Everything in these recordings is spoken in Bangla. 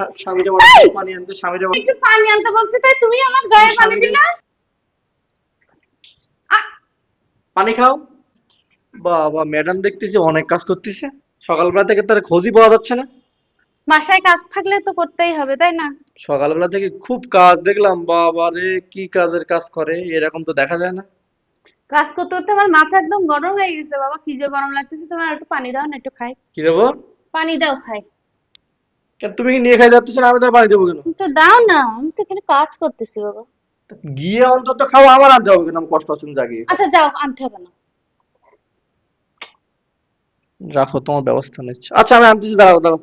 স্বা- স্বামীরে পানি আনতে স্বামীরে বলো একটু পানি আনতে বলছি তাই তুমি আমার গায়ে পানি দিলা? পানি খাও। বাবা ম্যাডাম দেখতেছি অনেক কাজ করতেছে। সকালবেলা থেকে তার খোঁজই পাওয়া যাচ্ছে না। বাসায় কাজ থাকলে তো করতেই হবে তাই না? সকালবেলা থেকে খুব কাজ দেখলাম বাবা রে কি কাজের কাজ করে এরকম তো দেখা যায় না। কাজ করতে করতে আমার মাথা একদম গরম হয়ে গেছে বাবা কি যে গরম লাগতেছে তোমার একটু পানি দাও না একটু খাই। কি দেবো পানি দাও খাই। কেন তুমি কি নিয়ে খাই যাচ্ছ না আমি তো পানি দেবো কেন? একটু দাও না আমি তো এখানে কাজ করতেছি বাবা। গিয়ে অন্তত খাও আমার আনতে হবে কেন? কষ্ট আছে জাগিয়ে আচ্ছা যাও আনতে হবে না। রাখো তোমার ব্যবস্থা নিচ্ছে। আচ্ছা আমি আনতেছি দাঁড়াও দাঁড়াও।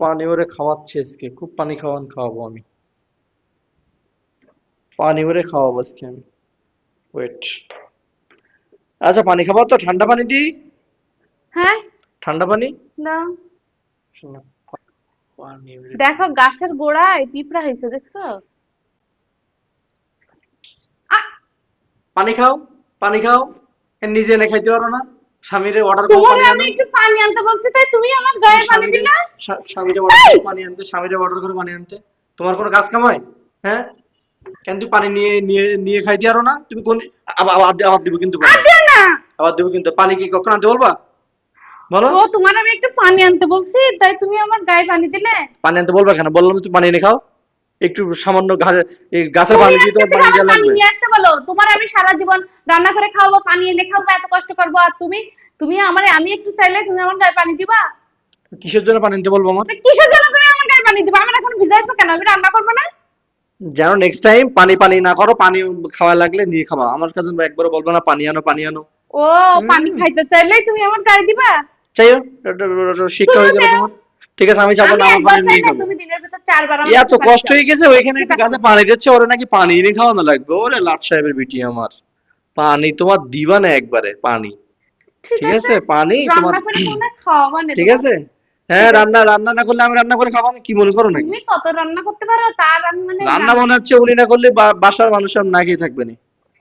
পানি ওরে খাওয়াচ্ছে আজকে খুব পানি খাওয়ান খাওয়াবো আমি। পানি ওরে খাওয়াবো আজকে আমি। ওয়েট আচ্ছা পানি খাব তো ঠান্ডা পানি দিই? হ্যাঁ। ঠান্ডা পানি? ওরে দেখো গাছের গোড়ায় পিঁপড়া হয়েছে দেখছ? পানি খাও পানি খাও। নিজে এনে খাইতে পারো না। স্বামীরে অর্ডার করো পানি আমি একটু পানি আনতে বলছি তাই তুমি আমার গায়ে পানি দিলা? স্বামীরে অর্ডার করো পানি আনতে স্বামীরে অর্ডার করো পানি আনতে। তোমার কোনো কাজ কামাই? হ্যাঁ? কেন তুমি পানি নিয়ে নিয়ে নিয়ে খাইতে পারো না? তুমি কোন আবার আবার দিব কিন্তু আবার দিব কিন্তু। পানি কি কখন আনতে বলবা? বলো। ও তোমার আমি একটু পানি আনতে বলছি তাই তুমি আমার গায়ে পানি দিলে? পানি আনতে বলবা কেন? বললাম তুমি পানি এনে খাও। একটু সামান্য তুমি পানি দিয়ে তোমার পানি দেওয়া লাগবে। নিয়ে আসতে বলো। তোমার আমি সারা জীবন রান্না করে খাওয়াবো পানি এনে খাওয়াবো এত কষ্ট করব আর তুমি তুমি আমার আমি একটু চাইলে তুমি আমার গায়ে পানি দিবা? কিসের জন্য পানি আনতে বলব আমার? কিসের জন্য তুমি আমার গায়ে পানি দিবা? আমার এখন ভিজাইছো কেন? আমি রান্না করব না? যেন নেক্সট টাইম পানি পানি না করো পানি খাওয়া লাগলে নিয়ে খাওয়া আমার কাছে একবারও বলব না পানি আনো পানি আনো। ও পানি খাইতে চাইলেই তুমি আমার গায়ে দিবা? চাইও শিক্ষা হয়ে যাবে তোমার। ঠিক আছে আমি যাব না আমার পানি নিয়ে না খাব এত কষ্ট হয়ে গেছে ওইখানে একটা গাছে পানি দিচ্ছে ওরে নাকি পানি এনে খাওয়ানো লাগবে। ওরে লাট সাহেবের বিটি আমার। পানি তোমার দিবা না একবারে পানি। ঠিক আছে পানি তোমার না ঠিক আছে। হ্যাঁ রান্না রান্না না করলে আমি রান্না করে খাব না কি মনে করো নাকি? তুমি কত রান্না করতে পারো তার মানে রান্না মনে হচ্ছে উনি না করলে বাসার মানুষ আর না খেয়ে থাকবে না।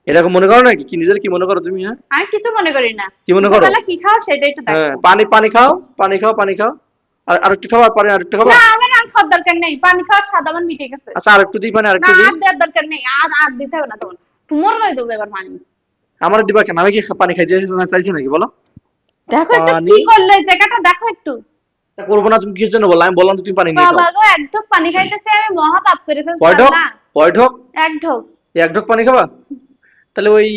এরকম মনে করো নাকি? কি নিজের কি মনে করো তুমি হ্যাঁ? আমি কিছু মনে করি না। কি মনে করো? কি খাও সেটা একটু দেখো। হ্যাঁ পানি পানি খাও পানি খাও পানি খাও। আর আরেকটু খাও আর পানি আরেকটু খাব? না আমার আর খাওয়ার দরকার নেই। পানি খাওয়ার স্বাদ আমার মিটে গেছে। আচ্ছা আরেকটু দিই পানি না আরেকটু দিই? আর দেওয়ার দরকার নেই। আর আর দিতে হবে না তোমার। তোমার দেবো এবার পানি। আমার দিবা কেন? আমি কি পানি খাইতে চাইছি নাকি? বলো। দেখো একটু? কি করল জায়গাটা দেখো একটু। করব না তুমি কিসের জন্য বললাম আমি বললাম তো তুমি পানি নিয়ে বাবা খাও। গো এক ঢোক পানি খাইতেছে আমি মহা পাপ করে ফেলছি কয় ঢোক কয় ঢোক? এক ঢোক। এক ঢোক পানি খাবা? তাহলে ওই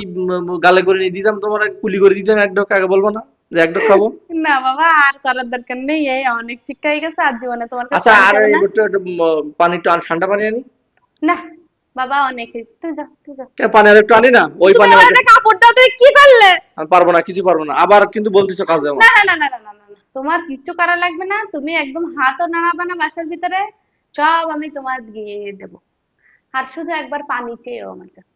গালে করে নিয়ে দিতাম তোমার কুলি করে দিতাম এক ঢোক আগে বলব না যে এক খাব। না বাবা আর করার দরকার নেই এই অনেক শিক্ষা হয়ে গেছে আর জীবনে তোমার আচ্ছা আর একটু পানি একটু ঠান্ডা পানি আনি। না বাবা অনেক তুই যা তুই পানি আর একটু আনি না ওই পানি কাপড়টা তুই কি করলে? আমি পারব না কিছু পারব না আবার কিন্তু বলতিছো কাজে না না না না না তোমার কিচ্ছু করা লাগবে না তুমি একদম হাতও নাড়াবে না বাসার ভিতরে সব আমি তোমার দিয়ে দেবো। আর শুধু একবার পানি চেয়েও আমার কাছে।